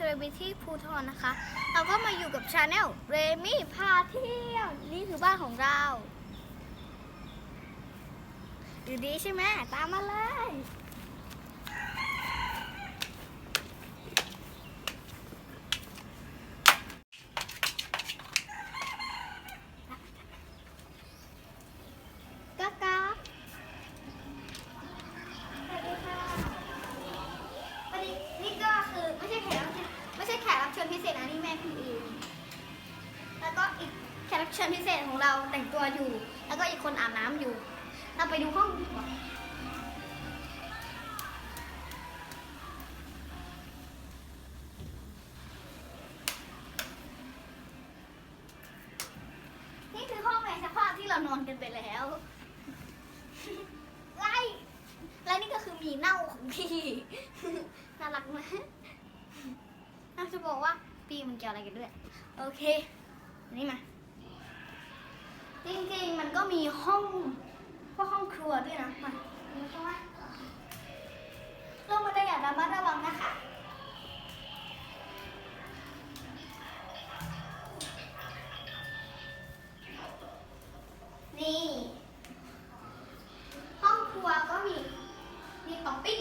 Remy Celebrity ภูทรนะคะ เราก็มาอยู่กับชาแนล Remy พาเที่ยว นี่คือบ้านของเราอยู่ดีใช่ไหมตามมาเลย แล้วก็อีกคนอาบน้ำอยู่ เราไปดูห้องดีกว่านี่คือห้องในสภาพที่เรานอนกันไปแล้วไล่และนี่ก็คือมีเน่าของพี่น่ารักไหมน่าจะบอกว่าปีมันเกี่ยวอะไรกันด้วย โอเค นี่มา จริงๆ มันก็มีห้องพวกห้องครัวด้วยนะมาดูเข้ามลงมาได้อย่าระมัดระวังนะคะนี่ห้องครัวก็มี มีท็อปปิ้ง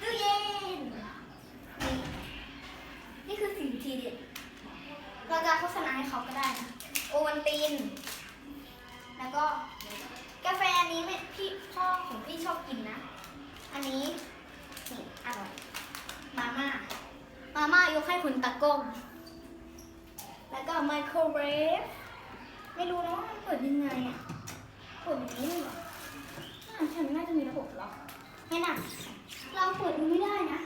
ตู้เย็น นี่ นี่คือสิ่งทีเด็ดเราจะโฆษณาให้เขาก็ได้นะ โอวันติน แล้วก็กาแฟอันนี้ไม่พี่พ่อของพี่ชอบกินนะ อันนี้นี่อร่อย มาม่า มาม่ายกให้คุณตากล้องแล้วก็ไมโครเวฟ ไม่รู้นะว่ามันเปิดยังไงอะเปิดอย่างนี้เหรอน่าฉันน่าจะมีระบบล็อกไม่น่ะ เราเปิดดูไม่ได้นะ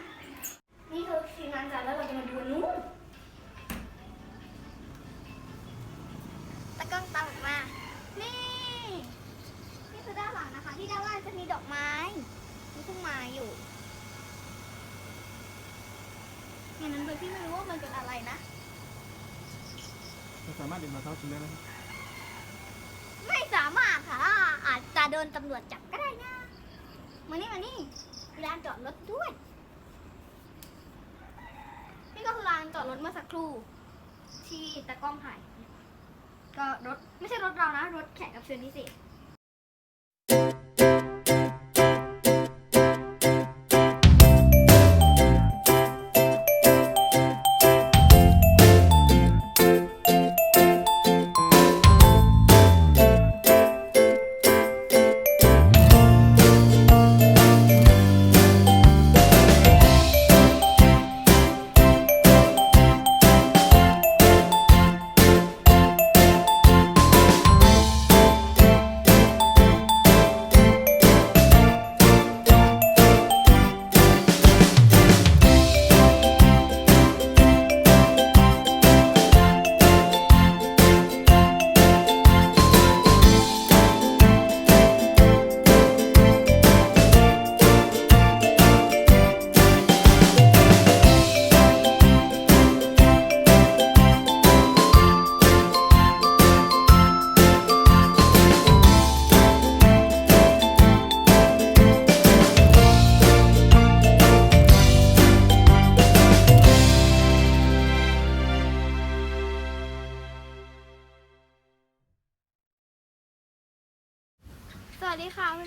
นี่คือทีมงานจัดแล้วเราจะมาดูนนู้ ตะกล้องตามออกมา นี่ นี่คือด้านหลังนะคะ ที่ด้านล่างจะมีดอกไม้ มีต้นไม้อยู่อย่างนั้นโดยที่ไม่รู้ว่ามันเป็นอะไรนะ เราสามารถเดินมาเท้ากินได้ไหมครับไม่สามารถค่ะ อาจจะโดนตำรวจจับก็ได้นะ มานี่มานี่ลานจอดรถด้วย นี่ก็คือลานจอดรถเมื่อสักครู่ที่ตะกล้องถ่าย ก็รถไม่ใช่รถเรานะ รถแขกรับเชิญพิเศษ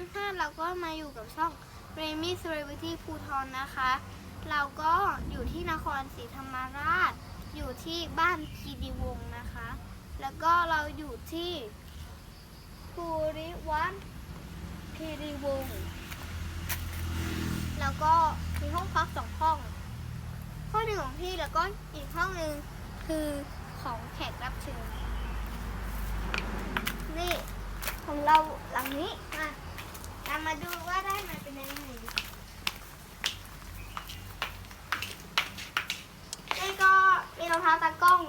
สดีค่ะเราก็มาอยู่กับช่อง Remy Celebrity ภูทรนะคะ เราก็อยู่ที่นครศรีธรรมราช อยู่ที่บ้านคีรีวงนะคะ แล้วก็เราอยู่ที่ภูริวัฒน์คีรีวงแล้วก็มีห้องพักสองห้อง ห้องหนึ่งของพี่แล้วก็อีกห้องหนึ่งคือของแขกรับเชิญนี่ของเราหลังนี้มา ตามมาดูว่าได้มาเป็นยังไงนี่ก็มีรองเท้าตากล้อง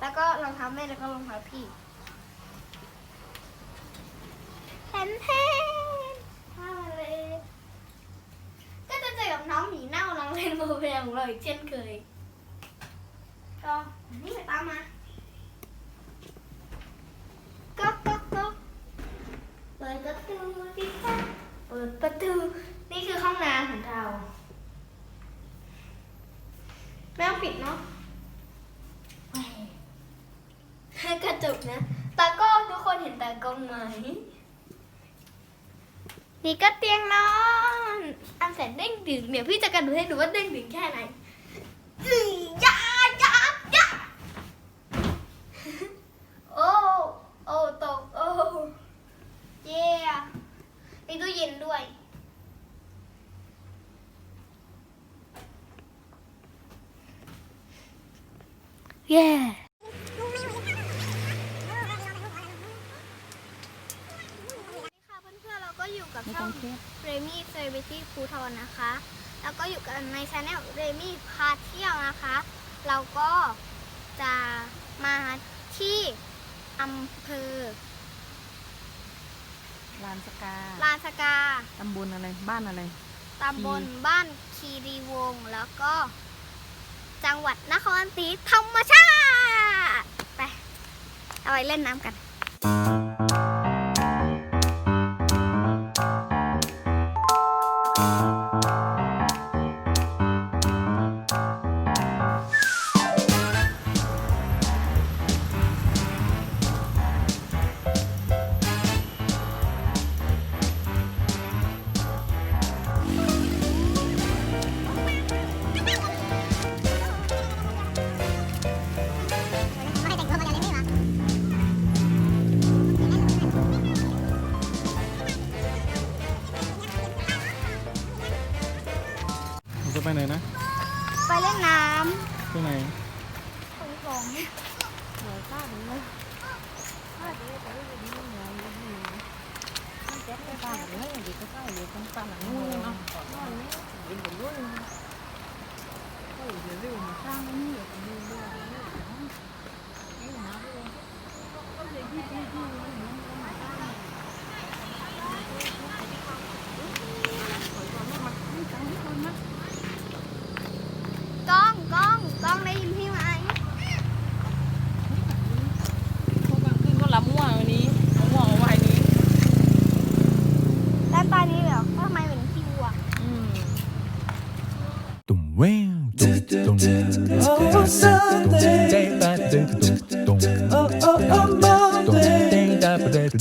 แล้วก็รองเท้าแม่แล้วก็รองเท้าพี่แทนแทนมาเลยก็จะเจอกับน้องหมีเน่าน้องเล่นโมเบลของเราอีกเช่นเคย ก็นี่ไปตามมาก็ก็ก็ เปิดประตูดิค่ะเปิดประตู นี่คือห้องน้ำของเรา ปิดเนาะให้กระจกนะ ตากล้องทุกคนเห็นตากล้องไหม นี่ก็เตียงนอน อันแสนเด้งดึง เดี๋ยวพี่จะกันดูให้ดูว่าเด้งดึงแค่ไหนอือยายายาโอ้โอ้ตกโอ้เย่มีตู้เย็นด้วย เย่ค่ะเพื่อนๆเราก็อยู่กับช่องเรมี่เซอร์วิตี้ภูทรนะคะ แล้วก็อยู่กันในช anel เรมี่พาเที่ยวนะคะ เราก็จะมาที่อำเภอลานสกาลานสกา ตำบลอะไร บ้านอะไร ตำบลบ้านคีรีวงศ์แล้วก็ จังหวัดนครศรีธรรมชาติ ไป เอาไปเล่นน้ำกัน ไปไหนนะ ไปเล่นน้ที่ไหนำของผมเหนือข้าถึงเลยข้าเดี๋ยวจะได้ดีเหนือดีเหนือมันแจ๊กไปบ้านเลยเดี๋ยวก็ใกล้เดี๋ยวต้องตามหลังนู่นเนาะนอนนี่ยินไปด้วยโอ้ยเดี๋ยวเรื่องมาสร้างนี่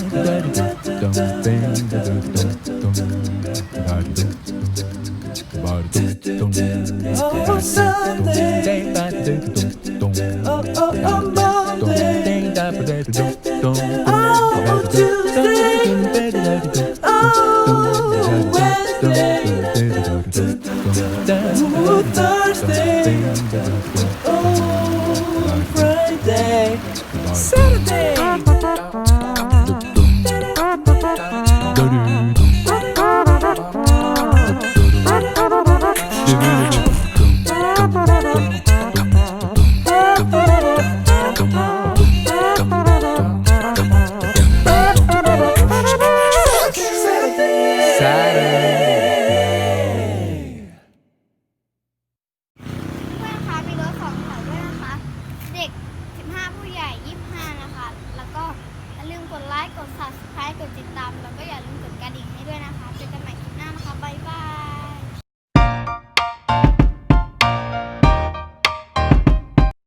That's good. กดไลค์ กด subscribe